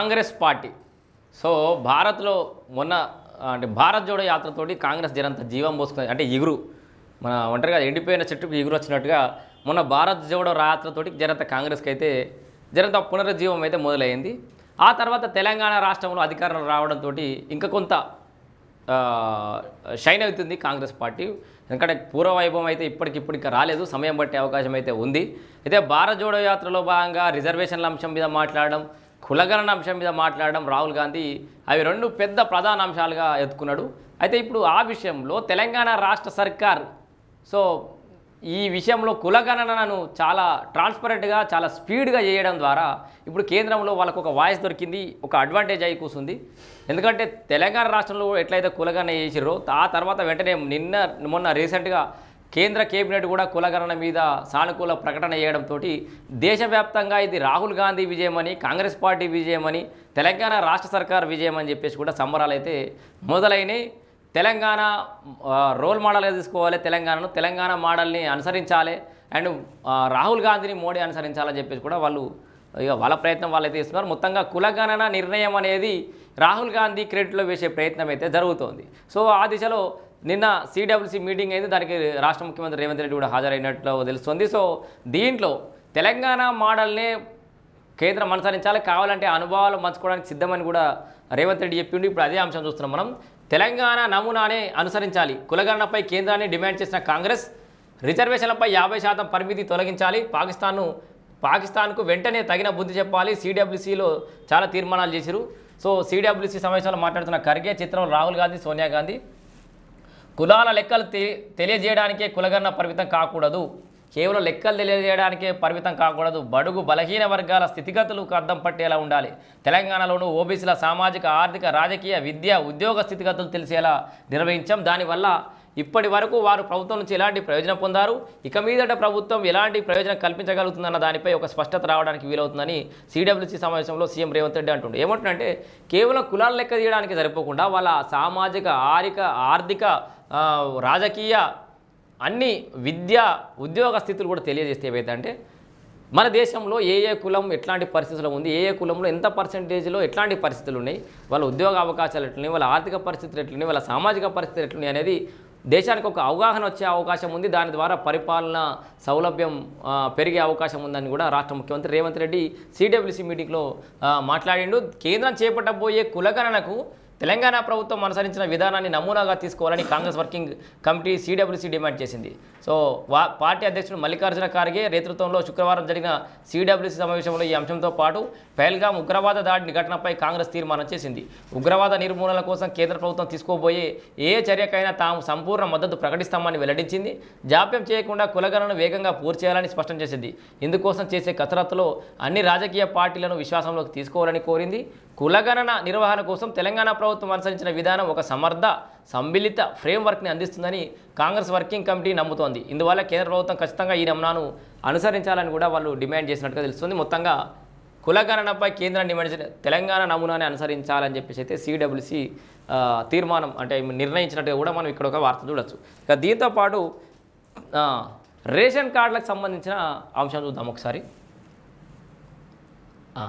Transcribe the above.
Congress party. So భారత్లో మొన్న అంటే భారత్ జోడో యాత్రతోటి కాంగ్రెస్ జనంత జీవం పోసుకుంది అంటే ఎగురు మన ఒంటరిగా ఎండిపోయిన చెట్టుకు ఎగురు వచ్చినట్టుగా మొన్న భారత్ జోడో యాత్రతోటి జనంత కాంగ్రెస్కి అయితే జనంత పునరుజ్జీవం అయితే మొదలైంది. ఆ తర్వాత తెలంగాణ రాష్ట్రంలో అధికారం రావడంతో ఇంకా కొంత షైన్ అవుతుంది కాంగ్రెస్ పార్టీ. ఎందుకంటే పూర్వ వైభవం అయితే ఇప్పటికిప్పుడు ఇంకా రాలేదు సమయం పట్టే అవకాశం అయితే ఉంది. అయితే భారత్ జోడో యాత్రలో భాగంగా రిజర్వేషన్ల అంశం మీద మాట్లాడడం కులగణన అంశం మీద మాట్లాడడం రాహుల్ గాంధీ అవి రెండు పెద్ద ప్రధాన అంశాలుగా ఎత్తుకున్నాడు. అయితే ఇప్పుడు ఆ విషయంలో తెలంగాణ రాష్ట్ర సర్కార్ సో ఈ విషయంలో కులగణనను చాలా ట్రాన్స్పరెంట్గా చాలా స్పీడ్గా చేయడం ద్వారా ఇప్పుడు కేంద్రంలో వాళ్ళకు ఒక వాయిస్ దొరికింది ఒక అడ్వాంటేజ్ అయి కూర్చుంది ఎందుకంటే తెలంగాణ రాష్ట్రంలో ఎట్లయితే కులగణన చేసిరో ఆ తర్వాత వెంటనే నిన్న మొన్న రీసెంట్గా కేంద్ర కేబినెట్ కూడా కులగణన మీద సానుకూల ప్రకటన చేయడంతో దేశవ్యాప్తంగా ఇది రాహుల్ గాంధీ విజయమని కాంగ్రెస్ పార్టీ విజయమని తెలంగాణ రాష్ట్ర సర్కార్ విజయం అని చెప్పేసి కూడా సంబరాలు అయితే మొదలైనవి తెలంగాణ రోల్ మోడల్గా తీసుకోవాలి తెలంగాణను తెలంగాణ మోడల్ని అనుసరించాలి అండ్ రాహుల్ గాంధీని మోడీ అనుసరించాలని చెప్పేసి కూడా వాళ్ళు ఇక వాళ్ళ ప్రయత్నం వాళ్ళైతే ఇస్తున్నారు మొత్తంగా కులగణన నిర్ణయం అనేది రాహుల్ గాంధీ క్రెడిట్లో వేసే ప్రయత్నం అయితే జరుగుతోంది. సో ఆ దిశలో నిన్న సిడబ్ల్యూసీ మీటింగ్ అయింది. దానికి రాష్ట్ర ముఖ్యమంత్రి రేవంత్ రెడ్డి కూడా హాజరైనట్లు తెలుస్తుంది. సో దీంట్లో తెలంగాణ మోడల్నే కేంద్రం అనుసరించాలి కావాలంటే అనుభవాలు పంచుకోవడానికి సిద్ధమని కూడా రేవంత్ రెడ్డి చెప్పిండు. ఇప్పుడు అదే అంశం చూస్తున్నాం మనం. తెలంగాణ నమూనానే అనుసరించాలి. కులగణనపై కేంద్రాన్ని డిమాండ్ చేసిన కాంగ్రెస్ రిజర్వేషన్లపై యాభై శాతం పరిమితి తొలగించాలి. పాకిస్తాన్ను పాకిస్తాన్కు వెంటనే తగిన బుద్ధి చెప్పాలి. సిడబ్ల్యూసీలో చాలా తీర్మానాలు చేశారు సో సిడబ్ల్యూసీ సమావేశంలో మాట్లాడుతున్న ఖర్గే చిత్రం రాహుల్ గాంధీ సోనియా గాంధీ. కులాల లెక్కలు తెలియజేయడానికే కులగన్న పరిమితం కాకూడదు. కేవలం లెక్కలు తెలియజేయడానికే పరిమితం కాకూడదు. బడుగు బలహీన వర్గాల స్థితిగతులకు అద్దం పట్టేలా ఉండాలి. తెలంగాణలోనూ ఓబీసీల సామాజిక ఆర్థిక రాజకీయ విద్య ఉద్యోగ స్థితిగతులు తెలిసేలా నిర్వహించాం. దానివల్ల ఇప్పటి వరకు వారు ప్రభుత్వం నుంచి ఎలాంటి ప్రయోజనం పొందారు? ఇక మీదట ప్రభుత్వం ఎలాంటి ప్రయోజనం కల్పించగలుగుతుందన్న దానిపై ఒక స్పష్టత రావడానికి వీలవుతుందని సిడబ్ల్యూసీ సమావేశంలో సీఎం రేవంత్ రెడ్డి అంటుండే. ఏమంటుందంటే కేవలం కులాల లెక్క తీయడానికి సరిపోకుండా వాళ్ళ సామాజిక ఆరిక ఆర్థిక రాజకీయ అన్ని విద్య ఉద్యోగ స్థితులు కూడా తెలియజేస్తే ఏవైతే అంటే మన దేశంలో ఏ ఏ కులం ఎట్లాంటి పరిస్థితుల్లో ఉంది ఏ ఏ కులంలో ఎంత పర్సంటేజ్లో ఎట్లాంటి పరిస్థితులు ఉన్నాయి వాళ్ళ ఉద్యోగ అవకాశాలు ఎట్లున్నాయి వాళ్ళ ఆర్థిక పరిస్థితులు ఎట్లున్నాయి వాళ్ళ సామాజిక పరిస్థితులు ఎట్లున్నాయి అనేది దేశానికి ఒక అవగాహన వచ్చే అవకాశం ఉంది. దాని ద్వారా పరిపాలన సౌలభ్యం పెరిగే అవకాశం ఉందని కూడా రాష్ట్ర ముఖ్యమంత్రి రేవంత్ రెడ్డి సిడబ్ల్యూసీ మీటింగ్లో మాట్లాడిండు. కేంద్రం చేపట్టబోయే కులగణనకు తెలంగాణ ప్రభుత్వం అనుసరించిన విధానాన్ని నమూనాగా తీసుకోవాలని Congress working committee CWC demand చేసింది. సో వా పార్టీ అధ్యక్షుడు మల్లికార్జున ఖార్గే నేతృత్వంలో శుక్రవారం జరిగిన సిడబ్ల్యూసి సమావేశంలో ఈ అంశంతో పాటు పహల్గాం ఉగ్రవాద దాడి ఘటనపై కాంగ్రెస్ తీర్మానం చేసింది. ఉగ్రవాద నిర్మూలన కోసం కేంద్ర ప్రభుత్వం తీసుకోబోయే ఏ చర్యకైనా తాము సంపూర్ణ మద్దతు ప్రకటిస్తామని వెల్లడించింది. జాప్యం చేయకుండా కులగణను వేగంగా పూర్తి చేయాలని స్పష్టం చేసింది. ఇందుకోసం చేసే కసరత్తులో అన్ని రాజకీయ పార్టీలను విశ్వాసంలోకి తీసుకోవాలని కోరింది. కులగణన నిర్వహణ కోసం తెలంగాణ ప్రభుత్వం ప్రభుత్వం అనుసరించిన విధానం ఒక సమర్థ సంమిళిత ఫ్రేమ్వర్క్ని అందిస్తుందని కాంగ్రెస్ వర్కింగ్ కమిటీ నమ్ముతోంది. ఇందువల్ల కేంద్ర ప్రభుత్వం ఖచ్చితంగా ఈ నమూనాను అనుసరించాలని కూడా వాళ్ళు డిమాండ్ చేసినట్టుగా తెలుస్తుంది. మొత్తంగా కులగణనపై కేంద్రం డిమాండ్ తెలంగాణ నమూనాని అనుసరించాలని చెప్పేసి అయితే సిడబ్ల్యూసి తీర్మానం అంటే నిర్ణయించినట్టుగా కూడా మనం ఇక్కడ ఒక వార్త చూడొచ్చు. ఇక దీంతో పాటు రేషన్ కార్డులకు సంబంధించిన అంశం చూద్దాం ఒకసారి.